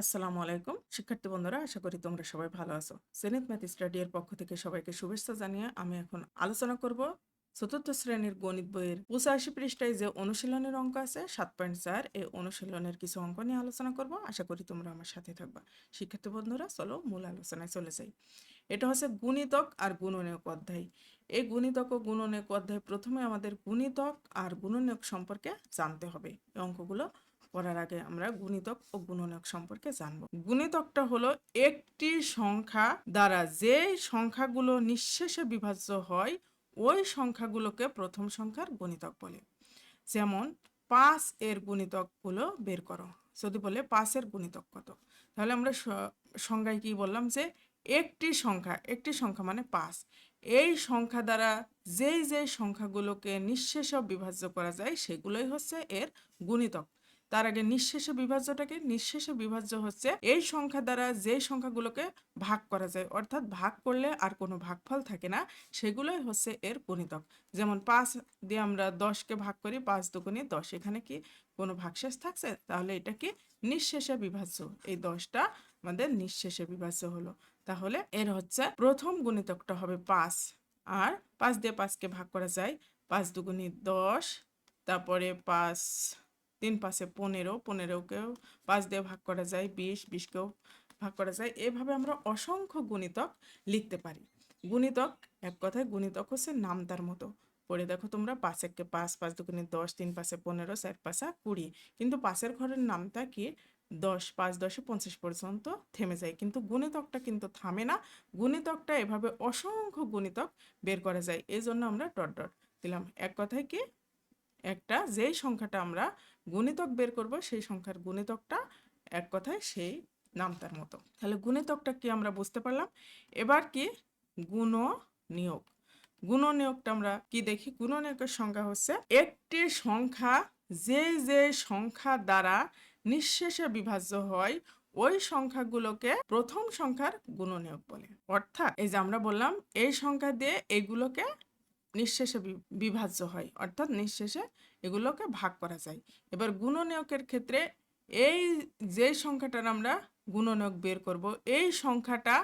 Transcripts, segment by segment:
আসসালামু আলাইকুম। শিক্ষার্থী বন্ধুরা, আশা করি তোমরা সবাই ভালো আছো। সেনিত ম্যাথ স্টাডি এর পক্ষ থেকে সবাইকে শুভেচ্ছা জানিয়ে আমি এখন আলোচনা করব চতুর্থ শ্রেণির গণিত বইয়ের পঁচাশি পৃষ্ঠায় যে অনুশীলনের অঙ্ক আছে, সাত পয়েন্ট চার, এই অনুশীলনের কিছু অঙ্ক নিয়ে আলোচনা করব। আশা করি তোমরা আমার সাথে থাকবা। শিক্ষার্থী বন্ধুরা, চলো মূল আলোচনায় চলে যাই। এটা হচ্ছে গুণিতক আর গুণনীয়ক অধ্যায়। এই গুণিতক ও গুণনীয়ক অধ্যায় প্রথমে আমাদের গুণিতক আর গুণনীয়ক সম্পর্কে জানতে হবে। এই অঙ্কগুলো করার আগে আমরা গুণিতক ও গুণনীয়ক সম্পর্কে জানব। গুণিতকটা হলো একটি সংখ্যা দ্বারা যে সংখ্যাগুলো নিঃশেষে বিভাজ্য হয়, ওই সংখ্যাগুলোকে প্রথম সংখ্যার গুণিতক বলে। যেমন পাঁচ এর গুণিতকগুলো বের করো। যদি বলে পাঁচের গুণিতক কত? তাহলে আমরা সংজ্ঞায় কি বললাম যে একটি সংখ্যা একটি সংখ্যা মানে পাঁচ। এই সংখ্যা দ্বারা যেই যেই সংখ্যাগুলোকে নিঃশেষ বিভাজ্য করা যায়, সেগুলোই হচ্ছে এর গুণিতক। তার আগে নিঃশেষে বিভাজ্যটাকে, নিঃশেষে বিভাজ্য হচ্ছে এই সংখ্যা দ্বারা যে সংখ্যাগুলোকে ভাগ করা যায়। অর্থাৎ ভাগ করলে আর কোনো ভাগফল থাকে না, সেগুলোই হচ্ছে এর গুণিতক। যেমন পাঁচ দিয়ে আমরা দশকে ভাগ করি, পাঁচ দুগুণে দশ, এখানে কি কোনো ভাগশেষ থাকছে? তাহলে এটা কি নিঃশেষে বিভাজ্য। এই দশটা আমাদের নিঃশেষে বিভাজ্য হলো। তাহলে এর হচ্ছে প্রথম গুণিতকটা হবে পাঁচ। আর পাঁচ দিয়ে পাঁচকে ভাগ করা যায়, পাঁচ দুগুণে দশ, তারপরে পাঁচ তিন পাশে পনেরো, পনেরোকেও পাঁচ দিয়ে ভাগ করা যায়, বিশ, বিশকেও ভাগ করা যায়। এভাবে আমরা অসংখ্য গুণিতক লিখতে পারি। গুণিতক, এক কথায় গুণিতক হচ্ছে নামতার মতো। পড়ে দেখো তোমরা পাঁচ একে পাঁচ পাঁচ দুগুণে দশ, তিন পাশে পনেরো, চার পাশা কুড়ি। কিন্তু পাশের ঘরের নামটা কি? দশ, পাঁচ, দশে পঞ্চাশ পর্যন্ত থেমে যায়। কিন্তু গুণিতকটা কিন্তু থামে না। গুণিতকটা এভাবে অসংখ্য গুণিতক বের করা যায়। এই জন্য আমরা ডট ডট দিলাম। এক কথায় কি? একটা, যেই সংখ্যাটা আমরা গুণিতক বের করব, সেই সংখ্যার গুণিতকটা এক কথায় সেই নামতার মতো। তাহলে গুণিতকটা কি আমরা বুঝতে পারলাম? এবার কি? গুণ নিয়োগ গুণ নিয়োগটা আমরা কি দেখি? গুণ নিয়োগের সংখ্যা হচ্ছে একটি সংখ্যা যে যে সংখ্যা দ্বারা নিঃশেষে বিভাজ্য হয়, ওই সংখ্যাগুলোকে প্রথম সংখ্যার গুণনীয়ক বলে। অর্থাৎ এই যে আমরা বললাম, এই সংখ্যা দিয়ে এগুলোকে নিঃশেষে বিভাজ্য হয়। অর্থাৎ নিঃশেষে এগুলোকে ভাগ করা যায়। এবার গুণনীয়কের ক্ষেত্রে এই যে সংখ্যাটার আমরা গুণনীয়ক বের করব, এই সংখ্যাটা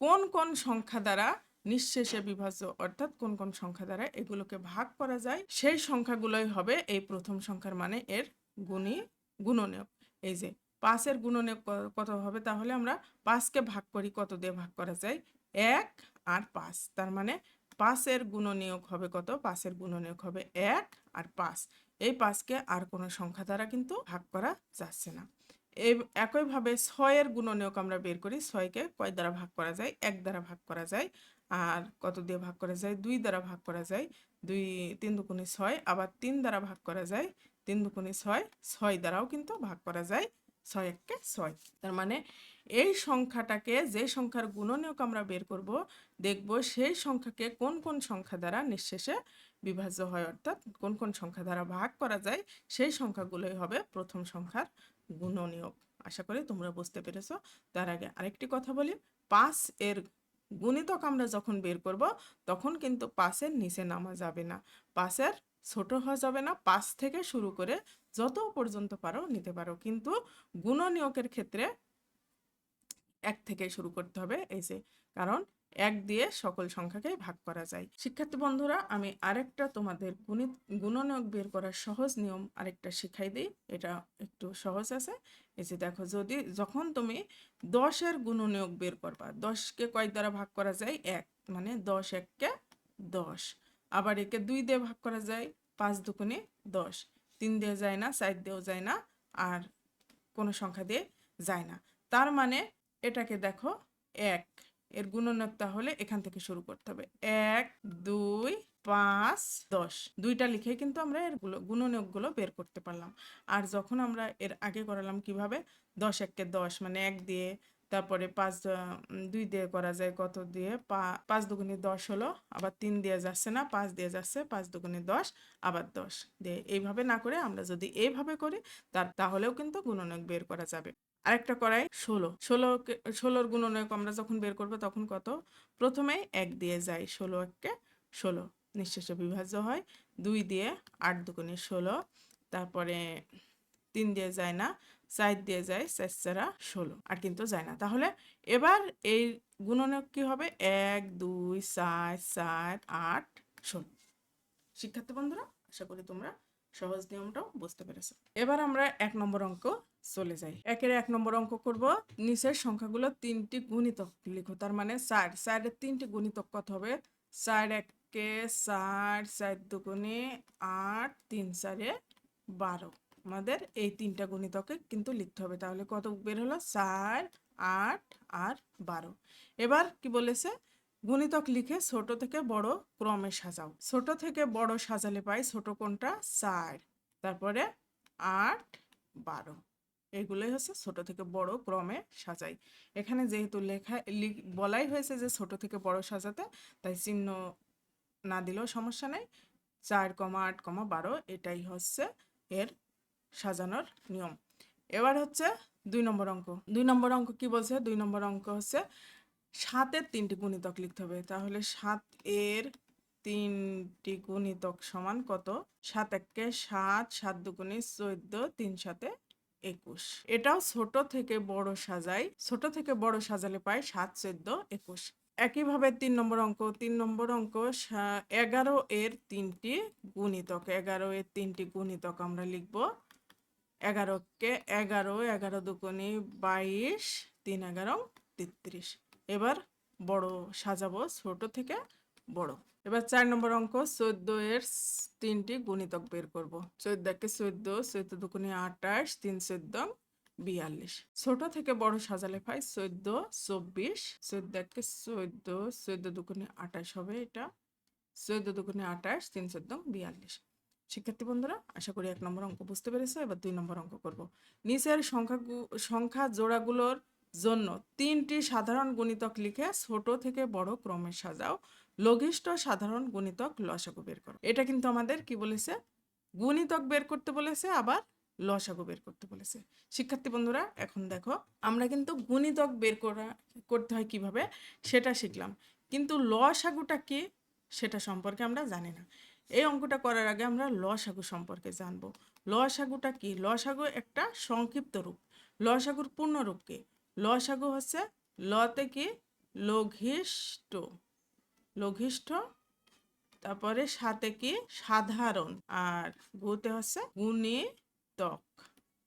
কোন কোন সংখ্যা দ্বারা নিঃশেষে বিভাজ্য, অর্থাৎ কোন কোন সংখ্যা দ্বারা এগুলোকে ভাগ করা যায়, সেই সংখ্যাগুলোই হবে এই প্রথম সংখ্যার মানে এর গুণী গুণনীয়ক। এই যে পাঁচের গুণনীয়ক কত হবে? তাহলে আমরা পাঁচকে ভাগ করি, কত দিয়ে ভাগ করা যায়? এক আর পাঁচ। তার মানে পাঁচের গুণনীয়ক হবে কত? পাঁচের গুণনীয়ক হবে এক আর পাঁচ। এই পাঁচকে আর কোনো সংখ্যা দ্বারা কিন্তু ভাগ করা যাচ্ছে না। এই একইভাবে ছয়ের গুণনীয়ক আমরা বের করি, ছয়কে কয় দ্বারা ভাগ করা যায়? এক দ্বারা ভাগ করা যায়। আর কত দিয়ে ভাগ করা যায়? দুই দ্বারা ভাগ করা যায়। দুই, তিন দুকুনি ছয়, আবার তিন দ্বারা ভাগ করা যায়। তিন দুকুনি ছয় ছয় দ্বারাও কিন্তু ভাগ করা যায়। ছয় এককে ছয়। তার মানে এই সংখ্যাটাকে যে সংখ্যার গুণনীয়ক আমরা বের করব, দেখব সেই সংখ্যাকে কোন কোন সংখ্যা দ্বারা নিঃশেষে বিভাজ্য হয়। অর্থাৎ কোন কোন সংখ্যা দ্বারা ভাগ করা যায়, সেই সংখ্যাগুলোই হবে প্রথম সংখ্যার গুণনীয়ক। আশা করি তোমরা বুঝতে পেরেছ। তার আগে আরেকটি কথা বলি, পাঁচ এর গুণিতক আমরা যখন বের করব, তখন কিন্তু পাঁচের নিচে নামা যাবে না। পাঁচের ছোট হওয়া যাবে না। পাঁচ থেকে শুরু করে যত পর্যন্ত পারো নিতে পারো। কিন্তু গুণনীয়কের ক্ষেত্রে এক থেকে শুরু করতে হবে এই যে, কারণ এক দিয়ে সকল সংখ্যাকে ভাগ করা যায়। শিক্ষার্থী বন্ধুরা, আমি আরেকটা তোমাদের গুণিত গুণনীয়ক বের করার সহজ নিয়ম আরেকটা শিখাই দিই, এটা একটু সহজ আছে। এই যে দেখো, যদি, যখন তুমি দশের গুণনীয়ক বের করবা, দশকে কয়েক দ্বারা ভাগ করা যায়? এক মানে দশ এককে দশ। আবার একে দুই দিয়ে ভাগ করা যায়? পাঁচ দুগুণে দশ। তিন দিয়ে যায় না, চার দিয়েও যায় না, আর কোনো সংখ্যা দিয়ে যায় না। তার মানে এটাকে দেখো এক। এর গুণনীয়ক তাহলে এখান থেকে শুরু করতে হবে। এক, দুই, পাঁচ, দশ। দুইটা লিখে কিন্তু আমরা এরগুলো গুণনীয়কগুলো বের করতে পারলাম। আর যখন আমরা এর আগে করালাম কীভাবে? দশ এককে দশ মানে এক দিয়ে, তারপরে পাঁচ দুই দিয়ে করা যায় কত দিয়ে? পাঁচ দুগুণে দশ হলো, আবার তিন দিয়ে যাচ্ছে না, পাঁচ দিয়ে যাচ্ছে, পাঁচ দুগুণে দশ, আবার দশ। দিয়ে এইভাবে না করে আমরা যদি এইভাবে করি, তার, তাহলেও কিন্তু গুণনীয়ক বের করা যাবে। আরেকটা করাই ষোলো। ষোলো ষোলোর গুণনীয়ক আমরা যখন বের করব তখন কত? প্রথমেই এক দিয়ে যাই, ষোলো এককে ষোলো। নিঃশেষে বিভাজ্য হয়, দুই দিয়ে আট দুগুণে ষোলো। তারপরে তিন দিয়ে যায় না, চার দিয়ে যায় চার চারা ষোলো, আর কিন্তু যায় না। তাহলে এবার এই গুণনীয়ক কি হবে? এক, দুই, চার চার, আট ষোলো শিক্ষার্থী বন্ধুরা, আশা করি তোমরা সহজ নিয়মটাও বুঝতে পেরেছ। এবার আমরা এক নম্বর অঙ্ক চলে যাই। একের এক নম্বর অঙ্ক করব, নিচের সংখ্যাগুলো তিনটি গুণিতক লিখো, তার মানে চার। চারের তিনটি গুণিতক কত হবে? চার একে চার চার দুগুণে আট, তিন চারে বারো। আমাদের এই তিনটা গুণিতকে কিন্তু লিখতে হবে। তাহলে কত বের হলো? চার, আট আর বারো। এবার কি বলেছে? গুণিতক লিখে ছোট থেকে বড় ক্রমে সাজাও। ছোট থেকে বড় সাজালে পাই ছোট কোনটা? চার। তারপরে আট, বারো। এগুলোই হচ্ছে ছোট থেকে বড় ক্রমে সাজাই। এখানে যেহেতু লেখা বলাই হয়েছে যে ছোট থেকে বড় সাজাতে, তাই চিহ্ন না দিলেও সমস্যা নেই। চার কমা আট কমা বারো, এটাই হচ্ছে এর সাজানোর নিয়ম। এবার হচ্ছে দুই নম্বর অঙ্ক। দুই নম্বর অঙ্ক কি বলছে? দুই নম্বর অঙ্ক হচ্ছে সাতের তিনটি গুণিতক লিখতে হবে। তাহলে সাত এর তিনটি গুণিতক সমান কত? সাত একে সাত সাত দুগুণে চোদ্দ, তিন সাথে একুশ। এটাও ছোট থেকে বড় সাজাই ছোট থেকে বড় সাজালে পাই সাত, চোদ্দ, একুশ। একইভাবে তিন নম্বর অঙ্ক, তিন নম্বর অঙ্ক এগারো এর তিনটি গুণিতক। এগারো এর তিনটি গুণিতক আমরা লিখব। এগারোকে এগারো এগারো দুগুণে বাইশ, তিন এগারো তেত্রিশ। এবার বড় সাজাবো, ছোট থেকে বড়। এবার চার নম্বর অঙ্ক চোদ্দ এর তিনটি গুণিতক বের করব। চোদ্দ একে চোদ্দ চোদ্দ দুগুণে আঠাশ, তিন চোদ্দ, বিয়াল্লিশ। ছোট থেকে বড় সাজালে পাই চোদ্দ, চব্বিশ। চোদ্দ একে চোদ্দ চোদ্দ দুগুণে আঠাশ হবে এটা। চোদ্দ দুগুণে আঠাশ, তিন চোদ্দ, বিয়াল্লিশ। শিক্ষার্থী বন্ধুরা, আশা করি এক নম্বর অঙ্ক বুঝতে পেরেছ। এবার দুই নম্বর অঙ্ক করব। নিচের সংখ্যা সংখ্যা জোড়াগুলোর জন্য তিনটি সাধারণ গুণিতক লিখে ছোট থেকে বড় ক্রমে সাজাও। লঘিষ্ঠ সাধারণ গুণিতক লসাগু বের করো। এটা কিন্তু আমাদের কি বলেছে? গুণিতক বের করতে বলেছে, আবার লসাগু বের করতে বলেছে। শিক্ষার্থী বন্ধুরা, এখন দেখো, আমরা কিন্তু গুণিতক বের করা, করতে হয় কীভাবে? সেটা শিখলাম। কিন্তু লসাগুটা কি? সেটা সম্পর্কে আমরা জানি না। এই অঙ্কটা করার আগে আমরা লসাগু সম্পর্কে জানব। লসাগুটা কি? লসাগু একটা সংক্ষিপ্ত রূপ। লসাগুর পূর্ণ রূপ কি? লসাগু হচ্ছে লতে কি? লঘিষ্ঠ। লঘিষ্ঠ, তারপরে সাথে কি? সাধারণ। আর গুতে হচ্ছে গুণিতক।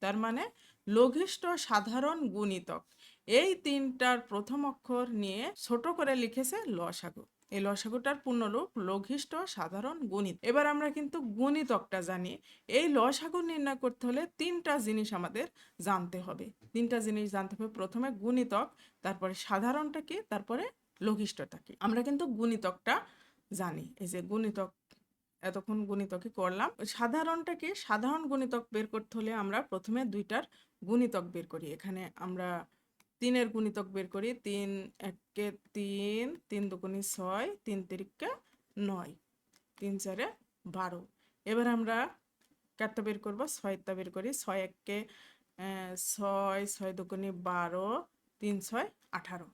তার মানে লঘিষ্ঠ, সাধারণ, গুণিতক। এই তিনটার প্রথম অক্ষর নিয়ে ছোট করে লিখেছে লসাগু। এই লসাগুটার পূর্ণরূপ লঘিষ্ঠ, সাধারণ, গণিত। এবার আমরা কিন্তু গণিতকটা জানি। এই লসাগু নির্ণয় করতে হলে তিনটা জিনিস আমাদের জানতে হবে। তিনটা জিনিস জানতে হবে। প্রথমে গুণিতক, তারপরে সাধারণটা কি, তারপরে লঘিষ্ঠটা কি। আমরা কিন্তু গুণিতকটা জানি। এই যে গুণিতক, এতক্ষণ গুণিতকই করলাম। সাধারণটা কি, সাধারণ গুণিতক বের করতে হলে আমরা প্রথমে দুইটার গুণিতক বের করি। এখানে আমরা তিনের গুণিতক বের করি, তিন একে তিন তিন দুগুণে ছয়, তিন তিরিকে নয়, তিন চারে বারো। এবার আমরা কাটটা বের করব, ছয়টা বের করি, ছয় একে ছয় ছয় দুগুণে বারো, তিন ছয় আঠারো।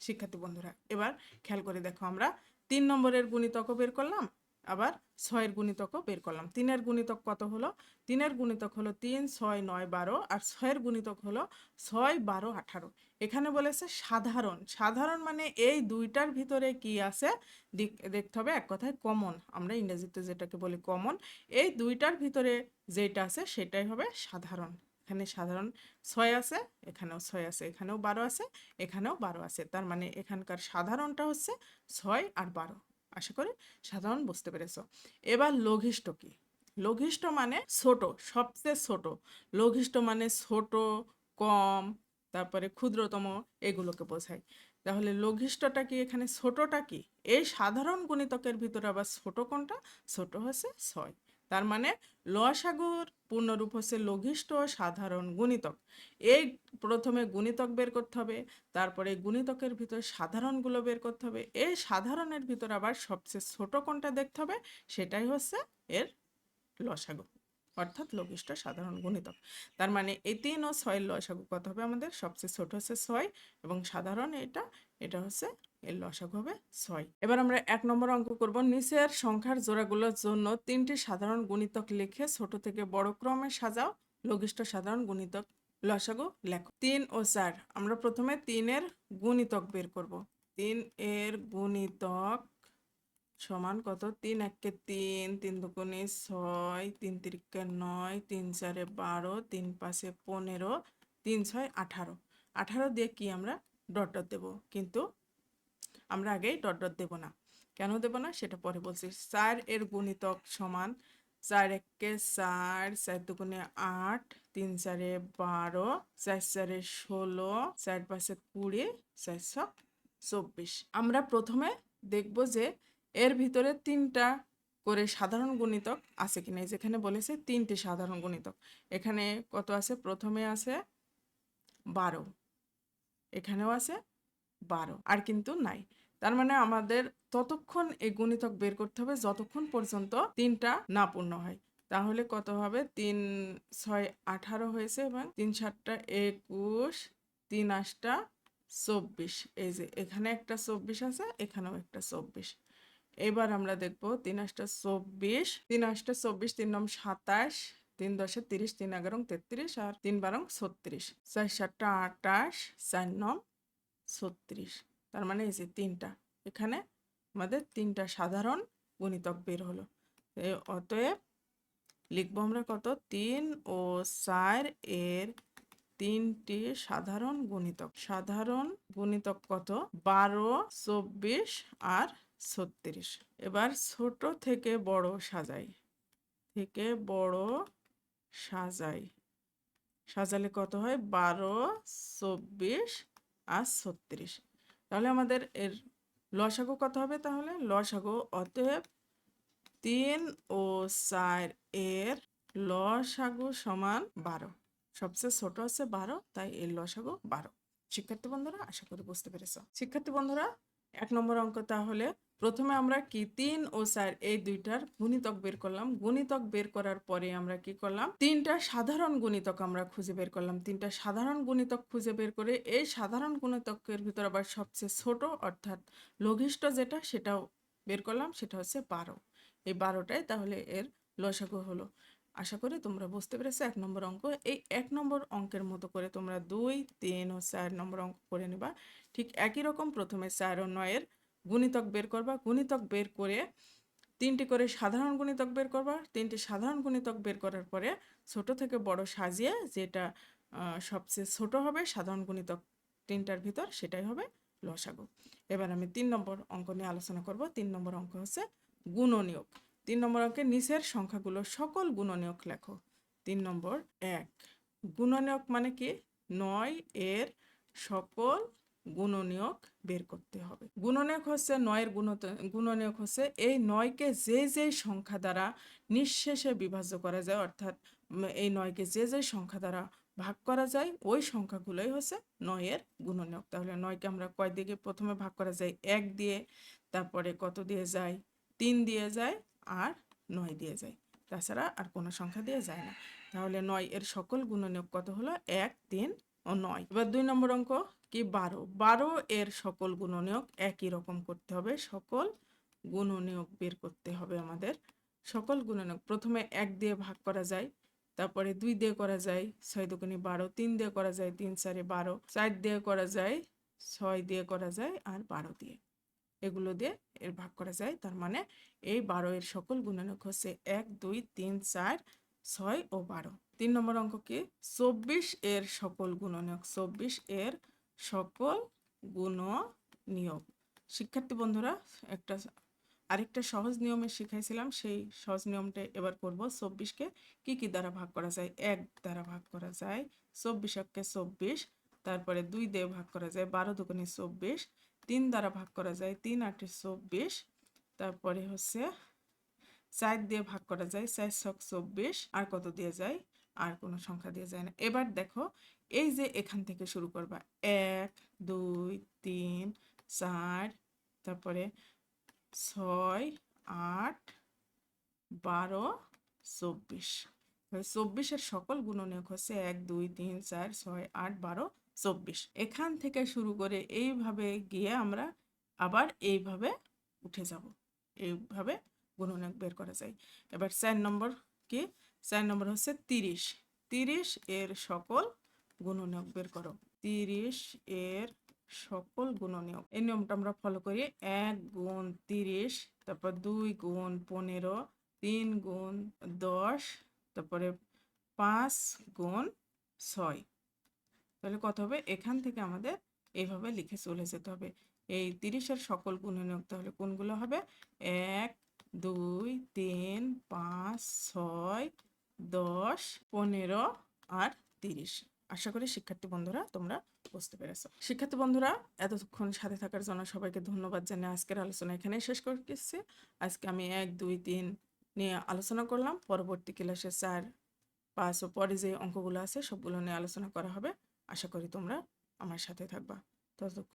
শিক্ষার্থী বন্ধুরা, এবার খেয়াল করে দেখো আমরা তিন নম্বরের গুণিতকও বের করলাম আবার ছয়ের গুণিতকও বের করলাম। তিনের গুণিতক কত হলো? তিনের গুণিতক হলো তিন, ছয়, নয়, বারো, আর ছয়ের গুণিতক হলো ছয়, বারো, আঠারো। এখানে বলেছে সাধারণ। সাধারণ মানে এই দুইটার ভিতরে কি আছে? দেখতে হবে এক কথায় কমন আমরা ইংরেজিতে যেটাকে বলি কমন এই দুইটার ভিতরে যেটা আছে সেটাই হবে সাধারণ। এখানে সাধারণ ছয় আছে, এখানেও ছয় আছে, এখানেও বারো আছে, এখানেও বারো আছে। তার মানে এখানকার সাধারণটা হচ্ছে ছয় আর বারো। আশা করি সাধারণ বুঝতে পেরেছ। এবার লঘিষ্ঠ কি? লঘিষ্ঠ মানে ছোট, সবচেয়ে ছোট। লঘিষ্ঠ মানে ছোট, কম, তারপরে ক্ষুদ্রতম এগুলোকে বোঝায়। তাহলে লঘিষ্ঠটা কি? এখানে ছোটটা কি? এই সাধারণ গুণিতকের ভিতরে আবার ছোট কোনটা? ছোট হচ্ছে ছয়। তার মানে লসাগুর পূর্ণরূপ হচ্ছে লঘিষ্ঠ সাধারণ গুণিতক। এই প্রথমে গুণিতক বের করতে হবে, তারপরে গুণিতকের ভিতর সাধারণগুলো বের করতে হবে। এই সাধারণের ভিতর আবার সবচেয়ে ছোট কোনটা দেখতে হবে, সেটাই হচ্ছে এর লসাগু অর্থাৎ লঘিষ্ঠ সাধারণ গুণিতক। তার মানে এই তিন ও ছয়ের লসাগু কত হবে আমাদের? সবচেয়ে ছোট হচ্ছে ছয় এবং সাধারণ এটা এটা হচ্ছে এর লসাগু হবে ছয়। এবার আমরা এক নম্বর অঙ্ক করব। নিচের সংখ্যার জোড়াগুলোর জন্য তিনটি সাধারণ গুণিতক লিখে ছোট থেকে বড় ক্রমে সাজাও। লঘিষ্ঠ সাধারণ গুণিতক লসাগু লেখো। তিন ও চার, আমরা প্রথমে তিনের গুণিতক বের করব। তিন এর গুণিতক সমান কত? তিন একে তিন তিন দুগুণে ছয়, তিন তিরিকে নয়, তিন চারে বারো, তিন পাঁচে পনেরো, তিন ছয় আঠারো। আঠারো দিয়ে কি আমরা ডট ডট দেবো। কিন্তু আমরা আগেই ডট ডট দেবো না। কেন দেবো না? সেটা পরে বলছি। চার এর গুণিতক সমান চার একে চার চার দুগুণে আট, তিন চারে বারো, চার চারে ষোলো, চার পাঁচে কুড়ি চারশো চব্বিশ। আমরা প্রথমে দেখব যে এর ভিতরে তিনটা করে সাধারণ গুণিতক আছে কিনা। যেখানে বলেছে তিনটি সাধারণ গুণিতক। এখানে কত আছে? প্রথমে আছে বারো। এখানেও আছে, বারো। আর কিন্তু নাই। তার মানে আমাদের ততক্ষণ এই গুণিতক বের করতে হবে যতক্ষণ পর্যন্ত তিনটা না পূর্ণ হয়। তাহলে কত হবে? তিন ছয় আঠারো হয়েছে এবং তিন সাতটা একুশ, তিন আটটা চব্বিশ। এই যে এখানে একটা চব্বিশ আছে, এখানেও একটা চব্বিশ। এবার আমরা দেখব তিন আটটা চব্বিশ, তিন আটটা চব্বিশ, তিন নম সাতাশ তিন দশে তিরিশ, তিন এগারো তেত্রিশ আর তিন বারং ছত্রিশ। চার সাতটা আটাশ চার নম ছত্রিশ। তার মানে এই যে তিনটা। এখানে আমাদের তিনটা সাধারণ গুণিতক বের হলো। অতএব লিখব আমরা কত? তিন ও চার এর তিনটি সাধারণ গুণিতক। সাধারণ গুণিতক কত? বারো, চব্বিশ আর ছত্রিশ। এবার ছোট থেকে বড় সাজাই। থেকে বড় সাজাই। সাজালে কত হয়? বারো, চব্বিশ আর ছত্রিশ। তাহলে আমাদের এর লসাগু কত হবে তাহলে? লসাগু অতএব তিন ও চার এর লসাগু সমান বারো। সবচেয়ে ছোট আছে বারো, তাই এর লসাগু বারো। শিক্ষার্থী বন্ধুরা, আশা করি বুঝতে পেরেছ। শিক্ষার্থী বন্ধুরা এক নম্বর অঙ্ক তাহলে, প্রথমে আমরা কি? তিন ও চার, এই দুইটার গুণিতক বের করলাম। গুণিতক বের করার পরে আমরা কি করলাম? তিনটা সাধারণ গুণিতক আমরা খুঁজে বের করলাম। তিনটা সাধারণ গুণিতক খুঁজে বের করে এই সাধারণ গুণিতকের ভিতর আবার সবচেয়ে ছোট, অর্থাৎ লঘিষ্ঠ যেটা, সেটাও বের করলাম। সেটা হচ্ছে বারো। এই বারোটাই তাহলে এর লসাগু হলো। আশা করি তোমরা বুঝতে পেরেছ, এক নম্বর অঙ্ক। এই এক নম্বর অঙ্কের মতো করে তোমরা দুই, তিন ও চার নম্বর অঙ্ক করে নিবা। ঠিক একই রকম প্রথমে চার ও নয়ের গুণিতক বের করবা। গুণিতক বের করে তিনটি করে সাধারণ গুণিতক বের করবা। তিনটি সাধারণ গুণিতক বের করার পরে ছোট থেকে বড় সাজিয়ে যেটা সবচেয়ে ছোট হবে সাধারণ গুণিতক তিনটার ভিতর সেটাই হবে লসাগু। এবার আমি তিন নম্বর অঙ্ক নিয়ে আলোচনা করব। তিন নম্বর অঙ্ক হচ্ছে গুণনীয়ক। তিন নম্বর অঙ্কে নিচের সংখ্যাগুলো সকল গুণনীয়ক লেখো। তিন নম্বর, এক। গুণনীয়ক মানে কি? নয় এর সকল গুণনীয়ক বের করতে হবে। গুণনীয়ক হচ্ছে নয়ের গুণত, গুণনীয়ক হচ্ছে এই নয়কে যে যে সংখ্যা দ্বারা নিঃশেষে বিভাজ্য করা যায়, অর্থাৎ এই নয়কে যে যে সংখ্যা দ্বারা ভাগ করা যায়, ওই সংখ্যাগুলোই হচ্ছে নয়ের গুণনীয়ক। তাহলে নয়কে আমরা কয় দিকে প্রথমে ভাগ করা যায়? এক দিয়ে, তারপরে কত দিয়ে যায়? তিন দিয়ে যায় আর নয় দিয়ে যায়। তাছাড়া আর কোনো সংখ্যা দিয়ে যায় না। তাহলে নয় এর সকল গুণনীয়ক কত হলো? এক, তিন ও নয়। এবার দুই নম্বর অঙ্ক কি? বারো। বারো এর সকল গুণনীয়ক একই রকম করতে হবে। সকল গুণনীয়ক বের করতে হবে আমাদের। সকল গুণনীয়ক। প্রথমে এক দিয়ে ভাগ করা যায়, তারপরে দুই দিয়ে করা যায়, ছয় দুগুণে বারো, তিন দিয়ে করা যায়, তিন চারে বারো, চার দিয়ে করা যায়, ছয় দিয়ে করা যায়, আর বারো দিয়ে। এগুলো দিয়ে এর ভাগ করা যায়। তার মানে এই বারো এর সকল গুণনীয়ক হচ্ছে এক, দুই, তিন, চার, ছয় ও বারো। তিন নম্বর অঙ্ক কি? চব্বিশ এর সকল গুণনীয়ক চব্বিশ এর সকল গুণনীয়ক শিক্ষার্থী বন্ধুরা, একটা আরেকটা সহজ নিয়মে শিখাইছিলাম, সেই সহজ নিয়মটা এবার করব। চব্বিশকে কি কি দ্বারা ভাগ করা যায়? এক দ্বারা ভাগ করা যায়। চব্বিশ এককে চব্বিশ, তারপরে দুই দিয়ে ভাগ করা যায়। বারো দুগুণে চব্বিশ তিন দ্বারা ভাগ করা যায়, তিন আটে চব্বিশ। তারপরে হচ্ছে চার দিয়ে ভাগ করা যায়, চার ছক চব্বিশ। আর কত দিয়ে যায়? আর কোনো সংখ্যা দিয়ে যায় না। এবার দেখো, এই যে এখান থেকে শুরু করবা, এক, দুই, তিন, চার, তারপরে ছয়, আট, বারো, চব্বিশ। চব্বিশের সকল গুণনীয়ক হচ্ছে এক, দুই, তিন, চার, ছয়, আট, বারো। চব্বিশ। এখান থেকে শুরু করে এইভাবে গিয়ে আমরা আবার এইভাবে উঠে যাব। এইভাবে গুণনীয়ক বের করা যায়। এবার চার নম্বর কি? চার নম্বর হচ্ছে তিরিশ। তিরিশ এর সকল গুণনীয়ক বের করো। তিরিশ এর সকল গুণনীয়ক এই নিয়মটা আমরা ফলো করি। এক গুণ তিরিশ, তারপর দুই গুণ পনেরো, তিন গুণ দশ, তারপরে পাঁচ গুণ ছয়। তাহলে কত হবে? এখান থেকে আমাদের এইভাবে লিখে চলে যেতে হবে। এই তিরিশের সকল গুণনীয়ক তাহলে কোনগুলো হবে? এক, দুই, তিন, পাঁচ, ছয়, দশ, পনেরো আর তিরিশ। আশা করি শিক্ষার্থী বন্ধুরা তোমরা বুঝতে পেরেছ। শিক্ষার্থী বন্ধুরা, এতক্ষণ সাথে থাকার জন্য সবাইকে ধন্যবাদ জানিয়ে আজকের আলোচনা এখানেই শেষ করতেছি। আজকে আমি এক, দুই, তিন নিয়ে আলোচনা করলাম। পরবর্তী ক্লাসে চার, পাঁচ ও পরে যে অঙ্কগুলো আছে, সবগুলো নিয়ে আলোচনা করা হবে। আশা করি তোমরা আমার সাথে থাকবা। তত